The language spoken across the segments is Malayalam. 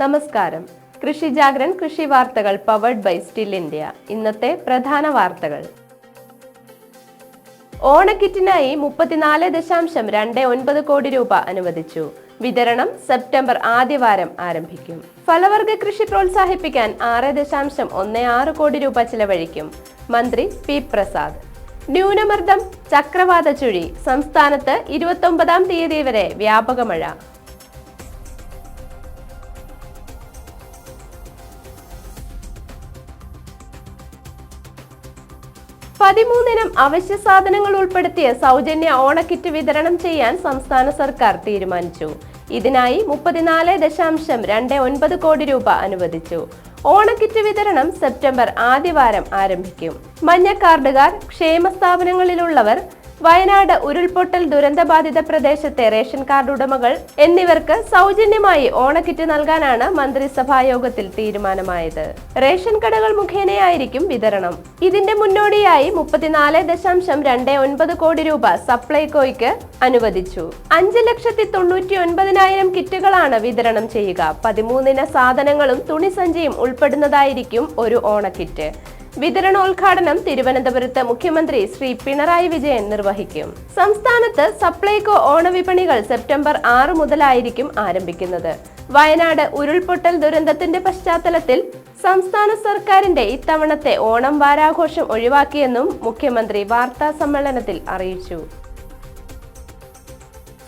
നമസ്കാരം. കൃഷി ജാഗ്രൻ കൃഷി വാർത്തകൾ പവേർഡ് ബൈ സ്റ്റിൽ ഇന്ത്യ ഇന്നത്തെ പ്രധാന വാർത്തകൾ. ഓണക്കിറ്റിനായി മുപ്പത്തിനാല് ദശാംശം രണ്ട് ഒൻപത് കോടി രൂപ അനുവദിച്ചു. വിതരണം സെപ്റ്റംബർ ആദ്യവാരം ആരംഭിക്കും. ഫലവർഗ കൃഷി പ്രോത്സാഹിപ്പിക്കാൻ ആറ് ദശാംശം ഒന്ന് ആറ് കോടി രൂപ ചിലവഴിക്കും. മന്ത്രി പി പ്രസാദ്. ന്യൂനമർദ്ദം ചക്രവാത ചുഴി സംസ്ഥാനത്ത് ഇരുപത്തൊമ്പതാം തീയതി വരെ വ്യാപക മഴ പതിമൂന്നിനം അവശ്യ സാധനങ്ങൾ ഉൾപ്പെടുത്തിയ സൗജന്യ ഓണക്കിറ്റ് വിതരണം ചെയ്യാൻ സംസ്ഥാന സർക്കാർ തീരുമാനിച്ചു. ഇതിനായി മുപ്പത്തിനാല് ദശാംശം രണ്ട് ഒൻപത് കോടി രൂപ അനുവദിച്ചു. ഓണക്കിറ്റ് വിതരണം സെപ്റ്റംബർ ആദ്യവാരം ആരംഭിക്കും. മഞ്ഞ കാർഡുകാർ ക്ഷേമ സ്ഥാപനങ്ങളിലുള്ളവർ വയനാട് ഉരുൾപൊട്ടൽ ദുരന്തബാധിത പ്രദേശത്തെ റേഷൻ കാർഡ് ഉടമകൾ എന്നിവർക്ക് സൗജന്യമായി ഓണക്കിറ്റ് നൽകാനാണ് മന്ത്രിസഭാ യോഗത്തിൽ തീരുമാനമായത്. റേഷൻ കടകൾ മുഖേനയായിരിക്കും വിതരണം. ഇതിന്റെ മുന്നോടിയായി മുപ്പത്തിനാല് ദശാംശം രണ്ട് ഒൻപത് കോടി രൂപ സപ്ലൈകോയ്ക്ക് അനുവദിച്ചു. അഞ്ച് ലക്ഷത്തി തൊണ്ണൂറ്റി ഒൻപതിനായിരം കിറ്റുകളാണ് വിതരണം ചെയ്യുക. പതിമൂന്നിന സാധനങ്ങളും തുണിസഞ്ചിയും ഉൾപ്പെടുന്നതായിരിക്കും ഒരു ഓണക്കിറ്റ്. വിതരണോദ്ഘാടനം തിരുവനന്തപുരത്ത് മുഖ്യമന്ത്രി ശ്രീ പിണറായി വിജയൻ നിർവഹിക്കും. സംസ്ഥാനത്ത് സപ്ലൈകോ ഓണവിപണികൾ സെപ്റ്റംബർ ആറ് മുതലായിരിക്കും ആരംഭിക്കുന്നത്. വയനാട് ഉരുൾപൊട്ടൽ ദുരന്തത്തിന്റെ പശ്ചാത്തലത്തിൽ സംസ്ഥാന സർക്കാരിന്റെ ഇത്തവണത്തെ ഓണം വാരാഘോഷം ഒഴിവാക്കിയെന്നും മുഖ്യമന്ത്രി വാർത്താ സമ്മേളനത്തിൽ അറിയിച്ചു.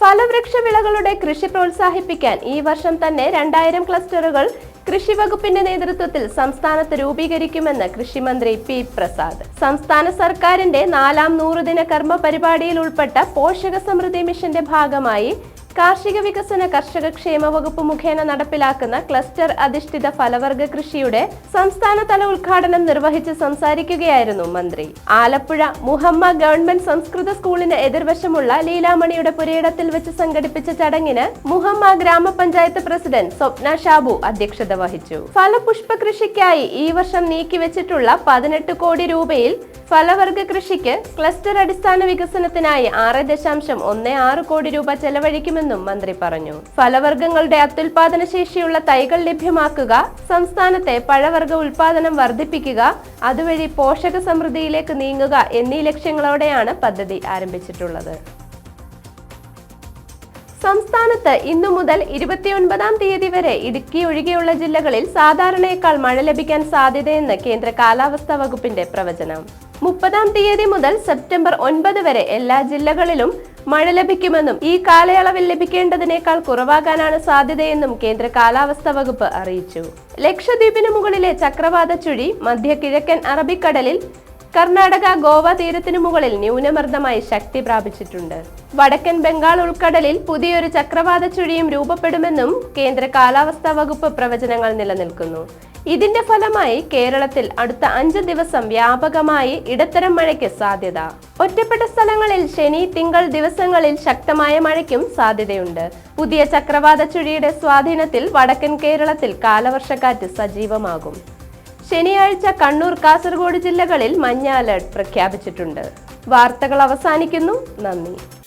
ഫലവൃക്ഷ വിളകളുടെ കൃഷി പ്രോത്സാഹിപ്പിക്കാൻ ഈ വർഷം തന്നെ രണ്ടായിരം ക്ലസ്റ്ററുകൾ കൃഷി വകുപ്പിന്റെ നേതൃത്വത്തിൽ സംസ്ഥാനത്ത് രൂപീകരിക്കുമെന്ന് കൃഷിമന്ത്രി പി പ്രസാദ്. സംസ്ഥാന സർക്കാരിന്റെ നാലാം നൂറുദിന കർമ്മ പരിപാടിയിൽ ഉൾപ്പെട്ട പോഷക സമൃദ്ധി മിഷന്റെ ഭാഗമായി കാർഷിക വികസന കർഷക ക്ഷേമ വകുപ്പ് മുഖേന നടപ്പിലാക്കുന്ന ക്ലസ്റ്റർ അധിഷ്ഠിത ഫലവർഗ കൃഷിയുടെ സംസ്ഥാനതല ഉദ്ഘാടനം നിർവഹിച്ച് സംസാരിക്കുകയായിരുന്നു മന്ത്രി. ആലപ്പുഴ മുഹമ്മ ഗവൺമെന്റ് സംസ്കൃത സ്കൂളിന് എതിർവശമുള്ള ലീലാമണിയുടെ പുരയിടത്തിൽ വെച്ച് സംഘടിപ്പിച്ച ചടങ്ങിന് മുഹമ്മ ഗ്രാമപഞ്ചായത്ത് പ്രസിഡന്റ് സ്വപ്ന ഷാബു അധ്യക്ഷത വഹിച്ചു. ഫലപുഷ്പ കൃഷിക്കായി ഈ വർഷം നീക്കിവെച്ചിട്ടുള്ള പതിനെട്ട് കോടി രൂപയിൽ ഫലവർഗ കൃഷിക്ക് ക്ലസ്റ്റർ അടിസ്ഥാന വികസനത്തിനായി ആറ് ദശാംശം ഒന്ന് ആറ് കോടി രൂപ ചെലവഴിക്കുമെന്നും മന്ത്രി പറഞ്ഞു. ഫലവർഗങ്ങളുടെ അത്യുൽപാദന ശേഷിയുള്ള തൈകൾ ലഭ്യമാക്കുക സംസ്ഥാനത്തെ പഴവർഗ ഉൽപാദനം വർദ്ധിപ്പിക്കുക അതുവഴി പോഷക സമൃദ്ധിയിലേക്ക് നീങ്ങുക എന്നീ ലക്ഷ്യങ്ങളോടെയാണ് പദ്ധതി ആരംഭിച്ചിട്ടുള്ളത്. സംസ്ഥാനത്ത് ഇന്നു മുതൽ ഇരുപത്തിയൊൻപതാം തീയതി വരെ ഇടുക്കി ഒഴികെയുള്ള ജില്ലകളിൽ സാധാരണയേക്കാൾ മഴ ലഭിക്കാൻ സാധ്യതയെന്ന് കേന്ദ്ര കാലാവസ്ഥാ വകുപ്പിന്റെ പ്രവചനം. മുപ്പതാം തീയതി മുതൽ സെപ്റ്റംബർ ഒൻപത് വരെ എല്ലാ ജില്ലകളിലും മഴ ലഭിക്കുമെന്നും ഈ കാലയളവിൽ ലഭിക്കേണ്ടതിനേക്കാൾ കുറവാകാനാണ് സാധ്യതയെന്നും കേന്ദ്ര കാലാവസ്ഥാ വകുപ്പ് അറിയിച്ചു. ലക്ഷദ്വീപിന് മുകളിലെ ചക്രവാത ചുഴി മധ്യ കിഴക്കൻ അറബിക്കടലിൽ കർണാടക ഗോവ തീരത്തിനു മുകളിൽ ന്യൂനമർദ്ദമായി ശക്തി പ്രാപിച്ചിട്ടുണ്ട്. വടക്കൻ ബംഗാൾ ഉൾക്കടലിൽ പുതിയൊരു ചക്രവാത ചുഴിയും രൂപപ്പെടുമെന്നും കേന്ദ്ര കാലാവസ്ഥാ വകുപ്പ് പ്രവചനങ്ങൾ നിലനിൽക്കുന്നു. ഇതിന്റെ ഫലമായി കേരളത്തിൽ അടുത്ത അഞ്ച് ദിവസം വ്യാപകമായി ഇടത്തരം മഴയ്ക്ക് സാധ്യത. ഒറ്റപ്പെട്ട സ്ഥലങ്ങളിൽ ശനി തിങ്കൾ ദിവസങ്ങളിൽ ശക്തമായ മഴയ്ക്കും സാധ്യതയുണ്ട്. പുതിയ ചക്രവാത ചുഴിയുടെ സ്വാധീനത്തിൽ വടക്കൻ കേരളത്തിൽ കാലവർഷക്കാറ്റ് സജീവമാകും. ശനിയാഴ്ച കണ്ണൂർ കാസർഗോഡ് ജില്ലകളിൽ മഞ്ഞ അലർട്ട് പ്രഖ്യാപിച്ചിട്ടുണ്ട്. വാർത്തകൾ അവസാനിക്കുന്നു. നന്ദി.